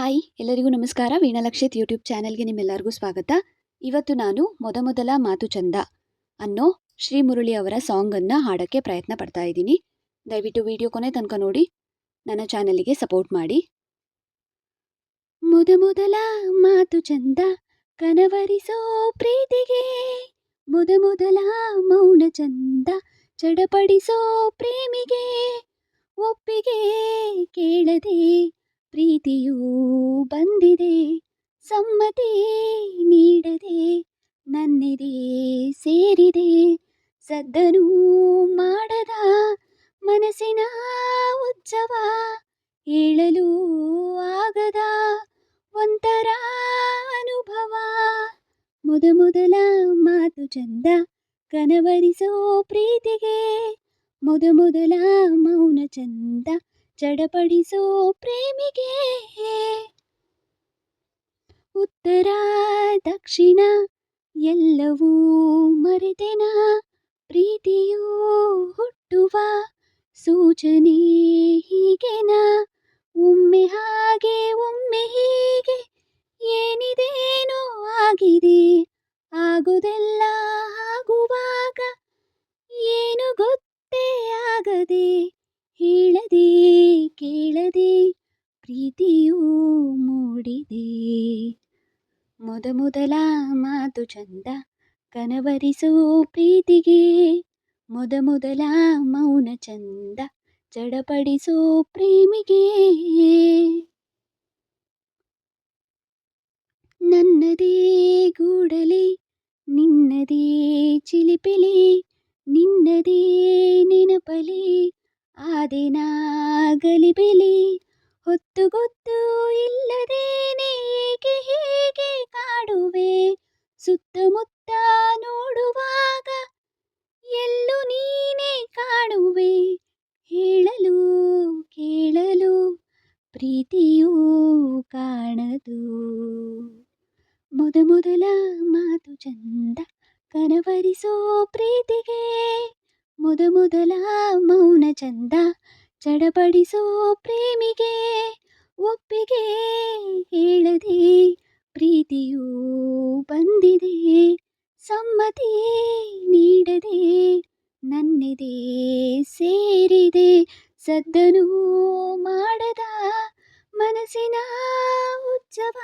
Hi, ಎಲ್ಲರಿಗೂ ನಮಸ್ಕಾರ. ವೀಣಾಲಕ್ಷಿತ್ YouTube ಚಾನೆಲ್ಗೆ ನಿಮ್ಮೆಲ್ಲರಿಗೂ ಸ್ವಾಗತ. ಇವತ್ತು ನಾನು ಮೊದಮೊದಲ ಮಾತು ಚಂದ ಅನ್ನೋ ಶ್ರೀ ಮುರುಳಿ ಅವರ ಸಾಂಗನ್ನು ಹಾಡೋಕ್ಕೆ ಪ್ರಯತ್ನ ಪಡ್ತಾ ಇದ್ದೀನಿ. ದಯವಿಟ್ಟು ವಿಡಿಯೋ ಕೊನೆ ತನಕ ನೋಡಿ, ನನ್ನ ಚಾನಲಿಗೆ ಸಪೋರ್ಟ್ ಮಾಡಿ. ಮೊದಮೊದಲ ಮಾತು ಚಂದ ಕನವರಿಸೋ ಪ್ರೀತಿಗೆ, ಮೊದಮೊದಲ ಮೌನ ಚಂದ ಚಡಪಡಿಸೋ ಪ್ರೇಮಿಗೆ, ಒಪ್ಪಿಗೆ ಕೇಳದೆ ಪ್ರೀತಿಯೂ ಬಂದಿದೆ, ಸಮ್ಮತಿ ನೀಡದೆ, ನನ್ನೆದೆ ಸೇರಿದೆ, ಸದ್ದನೂ ಮಾಡದ ಮನಸ್ಸಿನ ಉಜ್ಜವ ಹೇಳಲು ಆಗದ ಒಂಥರ ಅನುಭವ. ಮೊದಮೊದಲ ಮಾತು ಚಂದ ಕನವರಿಸೋ ಪ್ರೀತಿಗೆ ಮೊದಮೊದಲ ಮೌನ ಚಂದ ಚಡಪಡಿಸೋ ಪ್ರೇಮಿಗೆ. ಉತ್ತರ, ದಕ್ಷಿಣ, ಎಲ್ಲವೂ ಮರೆತೆನ? ಪ್ರೀತಿಯೂ ಹುಟ್ಟುವ ಸೂಚನೆ ಹೀಗೆನ? ಒಮ್ಮೆ ಹಾಗೆ, ಒಮ್ಮೆ ಹೀಗೆ, ಏನಿದೇನೋ ಆಗಿದೆ? ಆಗುದೆಲ್ಲ ಪ್ರೀತಿಯೂ ಮೂಡಿದೆ. ಮೊದಮೊದಲ ಮಾತು ಚಂದ ಕನವರಿಸೋ ಪ್ರೀತಿಗೆ. ಮೊದಮೊದಲ ಮೌನ ಚಂದ ಚಡಪಡಿಸೋ ಪ್ರೇಮಿಗೆ. ನನ್ನದೇ ಗೂಡಲಿ ನಿನ್ನದೇ ಚಿಲಿಪಿಲಿ, ನಿನ್ನದೇ ನೆನಪಲಿ, ಆದಿನಾಗಲಿ ಗಲಿಬಿಲಿ ಹೊತ್ತು ಗೊತ್ತು ಇಲ್ಲದೇನೆ ಹೇಗೆ ಹೇಗೆ ಕಾಡುವೆ? ಸುತ್ತಮುತ್ತ ನೋಡುವಾಗ ಎಲ್ಲೂ ನೀನೇ ಕಾಣುವೆ? ಹೇಳಲು, ಕೇಳಲು, ಪ್ರೀತಿಯೂ ಕಾಣದು. ಮೊದಮೊದಲ ಮಾತು ಚಂದ ಕನವರಿಸೋ ಪ್ರೀತಿಗೆ, ಮೊದಮೊದಲ ಮೌನ ಚಂದ ಚಡಪಡಿಸೋ ಪ್ರೇಮಿಗೆ ಒಪ್ಪಿಗೆ ಹೇಳದೆ ಪ್ರೀತಿಯೂ ಬಂದಿದೆ. ಸಮ್ಮತಿ ನೀಡದೆ ನನ್ನೆದೆ ಸೇರಿದೆ. ಸದ್ದನೂ ಮಾಡದ ಮನಸ್ಸಿನ ಉತ್ಸವ